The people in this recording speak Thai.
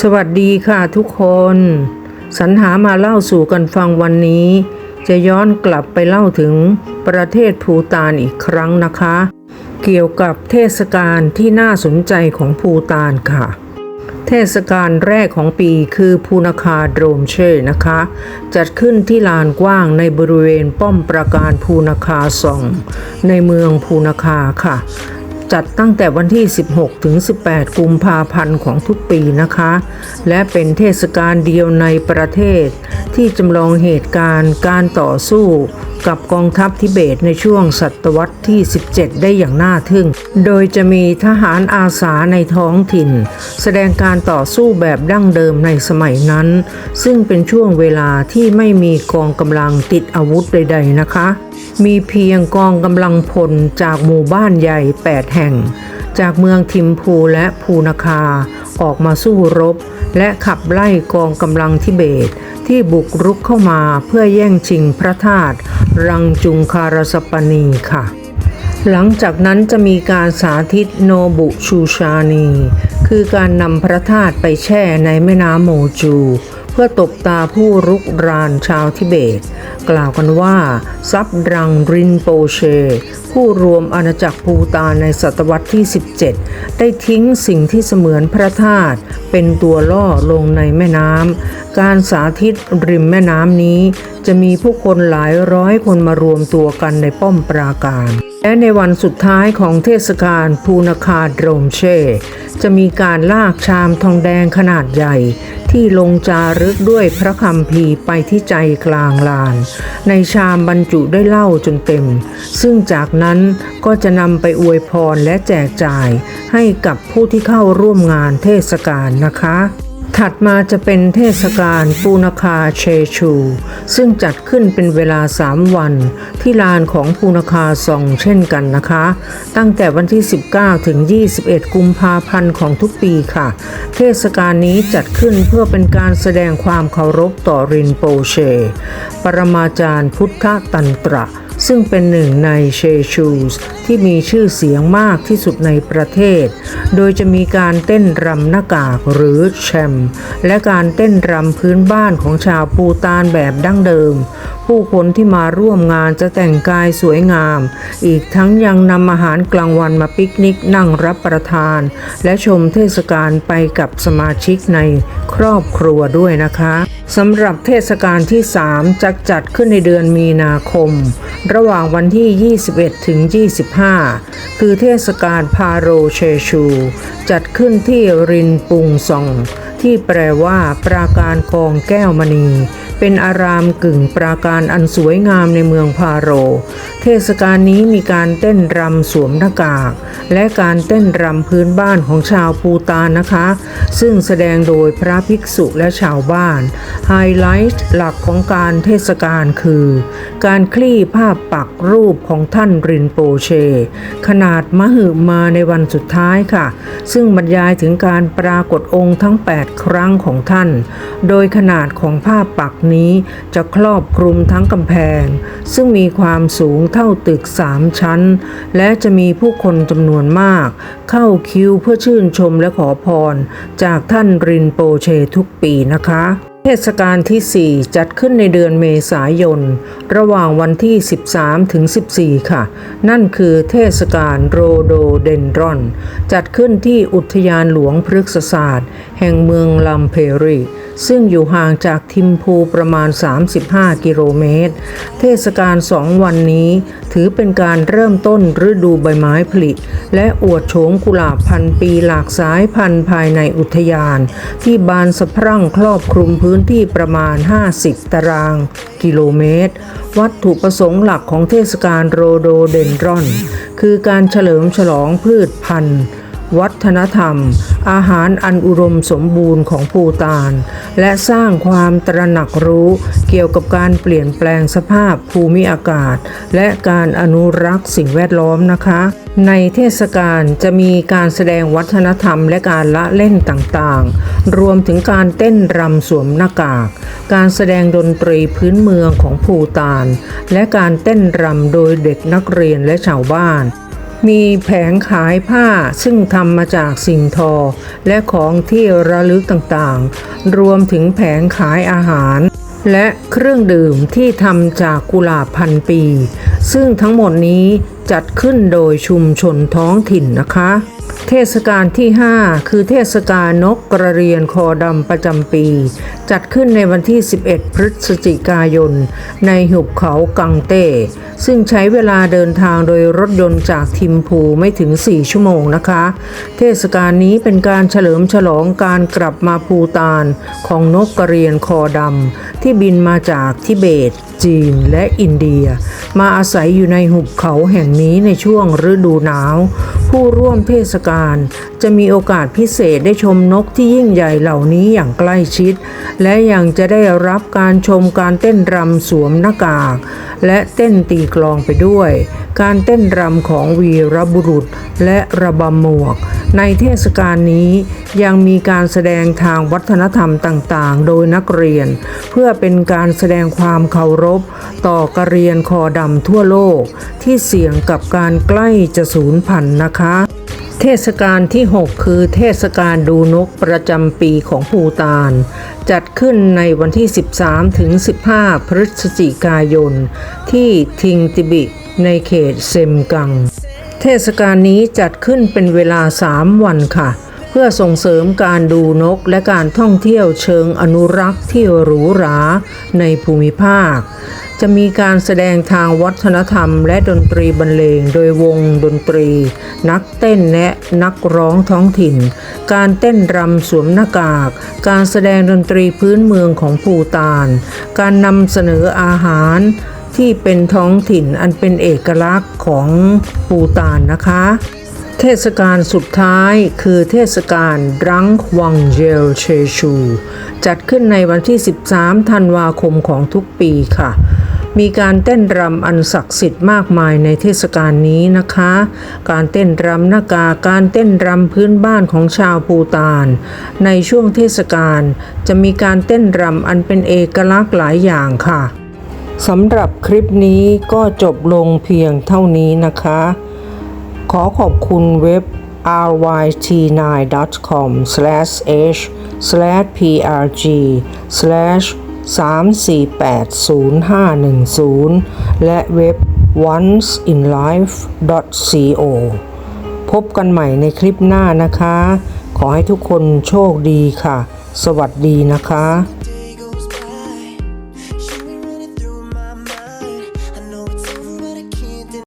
สวัสดีค่ะทุกคน สรรหามาเล่าสู่กันฟังวันนี้ จะย้อนกลับไปเล่าถึงประเทศภูตานอีกครั้งนะคะ เกี่ยวกับเทศกาลที่น่าสนใจของภูตานค่ะ เทศกาลแรกของปีคือภูนาคาโดรมเช่นะคะ จัดขึ้นที่ลานกว้างในบริเวณป้อมปราการภูนาคาซอง ในเมืองภูนาคาค่ะ จัดตั้งแต่วันที่ 16 ถึง 18 กุมภาพันธ์ของทุกปีนะคะ และเป็นเทศกาลเดียวในประเทศที่จำลองเหตุการณ์การต่อสู้ กับกองทัพทิเบตในช่วงศตวรรษที่ 17 ได้อย่างน่าทึ่ง โดยจะมีทหารอาสาในท้องถิ่น แสดงการต่อสู้แบบดั้งเดิมในสมัยนั้น ซึ่งเป็นช่วงเวลาที่ไม่มีกองกำลังติดอาวุธใด ๆ นะคะ มีเพียงกองกำลังพลจากหมู่บ้านใหญ่ 8 แห่ง จากเมืองทิมพูและภูนาคา ออกมาสู้รบ และขับไล่กองกำลังทิเบต ที่บุกรุกเข้ามาเพื่อแย่งชิงพระธาตุรังจุงคารสปนีค่ะ หลังจากนั้นจะมีการสาธิตโนบุชูชานี คือการนำพระธาตุไปแช่ในแม่น้ำโมจู เพื่อตบตาผู้รุกรานชาวทิเบต กล่าวกันว่า ซับรังรินโปเช ผู้รวมอาณาจักรภูตานในศตวรรษที่ 17 ได้ทิ้งสิ่งที่เสมือนพระธาตุเป็นตัวล่อลงในแม่น้ำ การสาธิตริมแม่น้ำนี้ จะมีผู้คนหลายร้อยคนมารวมตัวกันในป้อมปราการและในวันสุดท้ายของเทศกาลภูนาคาโดรมเช่จะมีการลากชามทองแดงขนาดใหญ่ ที่ลงจารึกด้วยพระคำพีไปที่ใจกลางลาน ในชามบรรจุได้เหล้าจนเต็ม ซึ่งจากนั้นก็จะนำไปอวยพรและแจกจ่ายให้กับผู้ที่เข้าร่วมงานเทศกาลนะคะ ถัดมาจะเป็นเทศกาลปูนาคาเชชู ซึ่งจัดขึ้นเป็นเวลา 3 วัน ที่ลานของปูนาคาซองเช่นกันนะคะ ตั้งแต่วันที่ 19 ถึง 21 กุมภาพันธ์ของทุกปีค่ะ เทศกาลนี้จัดขึ้นเพื่อเป็นการแสดงความเคารพต่อรินโปเช ปรมาจารย์พุทธตันตระซึ่งเป็นหนึ่งในเชชูสที่มีชื่อเสียงมากที่สุดในประเทศ โดยจะมีการเต้นรำหน้ากากหรือแชม และการเต้นรำพื้นบ้านของชาวปูตานแบบดั้งเดิมผู้คนที่มาร่วมงานจะแต่งกายสวยงาม อีกทั้งยังนำอาหารกลางวันมาปิกนิกนั่งรับประทาน และชมเทศกาลไปกับสมาชิกในครอบครัวด้วยนะคะสำหรับเทศกาลที่ 3 จะจัดขึ้นในเดือนมีนาคม ระหว่างวันที่ 21 ถึง 25 คือเทศกาลพาโรเชชู จัดขึ้นที่รินปุงซอง ที่แปลว่า ปราการกองแก้วมณี เป็นอารามกึ่งปราการอันสวยงามในเมืองพาโร เทศกาลนี้มีการเต้นรำสวมหน้ากาก และการเต้นรำพื้นบ้านของชาวปูตานนะคะ ซึ่งแสดงโดยพระภิกษุและชาวบ้าน ไฮไลท์หลักของการเทศกาลคือ การคลี่ภาพปักรูปของท่านรินโปเช ขนาดมหึมาในวันสุดท้ายค่ะ ซึ่งบรรยายถึงการปรากฏองค์ทั้ง 8ครั้งของท่าน โดยขนาดของภาพปักนี้จะครอบคลุมทั้งกำแพง ซึ่งมีความสูงเท่าตึกสามชั้น และจะมีผู้คนจำนวนมาก เข้าคิวเพื่อชื่นชมและขอพร จากท่านรินโปเชทุกปีนะคะ เทศกาลที่ 4 จัดขึ้นในเดือนเมษายน ระหว่างวันที่ 13 ถึง 14 ค่ะ นั่นคือเทศกาลโรโดเดนดรอน จัดขึ้นที่อุทยานหลวงพฤกษศาสตร์ แห่งเมืองลัมเพรี ซึ่งอยู่ห่างจากทิมพูประมาณ 35 กิโลเมตร เทศกาลสองวันนี้ ถือเป็นการเริ่มต้นฤดูใบไม้ผลิ และอวดโฉมกุหลาบพันปีหลากสายพันธุ์ภายในอุทยาน ที่บานสะพรั่งครอบคลุมพื้นที่ประมาณ 50 ตาราง กิโลเมตร วัตถุประสงค์หลักของเทศกาลโรโดเดนดรอน คือการเฉลิมฉลองพืชพันธุ์ วัฒนธรรม อาหารอันอุดมสมบูรณ์ของภูตาน และสร้างความตระหนักรู้เกี่ยวกับการเปลี่ยนแปลงสภาพภูมิอากาศ และการอนุรักษ์สิ่งแวดล้อมนะคะ ในเทศกาลจะมีการแสดงวัฒนธรรมและการละเล่นต่างๆ รวมถึงการเต้นรำสวมหน้ากาก การแสดงดนตรีพื้นเมืองของภูตาน และการเต้นรำโดยเด็กนักเรียนและชาวบ้าน มีแผงขายผ้าซึ่งทำมาจากสิ่งทอ และของที่ระลึกต่างๆ รวมถึงแผงขายอาหาร และเครื่องดื่มที่ทำจากกุหลาบพันปี ซึ่งทั้งหมดนี้จัดขึ้นโดยชุมชนท้องถิ่นนะคะ เทศกาลที่ 5 คือเทศกาลนกกระเรียนคอดำประจำปี จัดขึ้นในวันที่ 11 พฤศจิกายน ในหุบเขากังเต้ ซึ่งใช้เวลาเดินทางโดยรถยนต์จากทิมพูไม่ถึง 4 ชั่วโมงนะคะ เทศกาลนี้เป็นการเฉลิมฉลองการกลับมาภูตานของนกกระเรียนคอดำที่บินมาจากทิเบต จีนและอินเดีย มาอาศัยอยู่ในหุบเขาแห่งนี้ในช่วงฤดูหนาว ผู้ร่วมเทศกาลจะมีโอกาสพิเศษได้ชมนกที่ยิ่งใหญ่เหล่านี้อย่างใกล้ชิด และยังจะได้รับการชมการเต้นรำสวมหน้ากาก และเต้นตีกลองไปด้วย การเต้นรำของวีรบุรุษและระบำหมวก ในเทศกาลนี้ยังมีการแสดงทางวัฒนธรรมต่างๆ โดยนักเรียน เพื่อเป็นการแสดงความเคารพ ต่อกระเรียนคอดำทั่วโลก ที่เสี่ยงกับการใกล้จะสูญพันธุ์นะคะ เทศกาลที่ 6 คือเทศกาลดูนกประจำปีของภูตาน จัดขึ้นในวันที่ 13 ถึง 15 พฤศจิกายน ที่ทิงติบิในเขตเซมกัง เทศกาลนี้จัดขึ้นเป็นเวลา 3 วันค่ะ เพื่อส่งเสริมการดูนกและการท่องเที่ยวเชิงอนุรักษ์ที่หรูหราในภูมิภาค จะมีการแสดงทางวัฒนธรรม และดนตรีบรรเลง โดยวงดนตรี นักเต้นและนักร้องท้องถิ่น การเต้นรำสวมหน้ากาก การแสดงดนตรีพื้นเมืองของภูตาน การนำเสนออาหารที่เป็นท้องถิ่นอันเป็นเอกลักษณ์ของปูตานนะคะ เทศกาลสุดท้ายคือเทศกาลรังวังเจลเชชู จัดขึ้นในวันที่ 13 ธันวาคมของทุกปีค่ะ มีการเต้นรำอันศักดิ์สิทธิ์มากมายในเทศกาลนี้นะคะ การเต้นรำนากาการเต้นรำพื้นบ้านของชาวปูตาน ในช่วงเทศกาลจะมีการเต้นรำอันเป็นเอกลักษณ์หลายอย่างค่ะสำหรับคลิปนี้ก็จบลงเพียงเท่านี้นะคะ ขอขอบคุณเว็บ ryt9.com/h/prg/ 3480510 และเว็บ onceinlife.co พบกันใหม่ในคลิปหน้านะคะ ขอให้ทุกคนโชคดีค่ะ สวัสดีนะคะ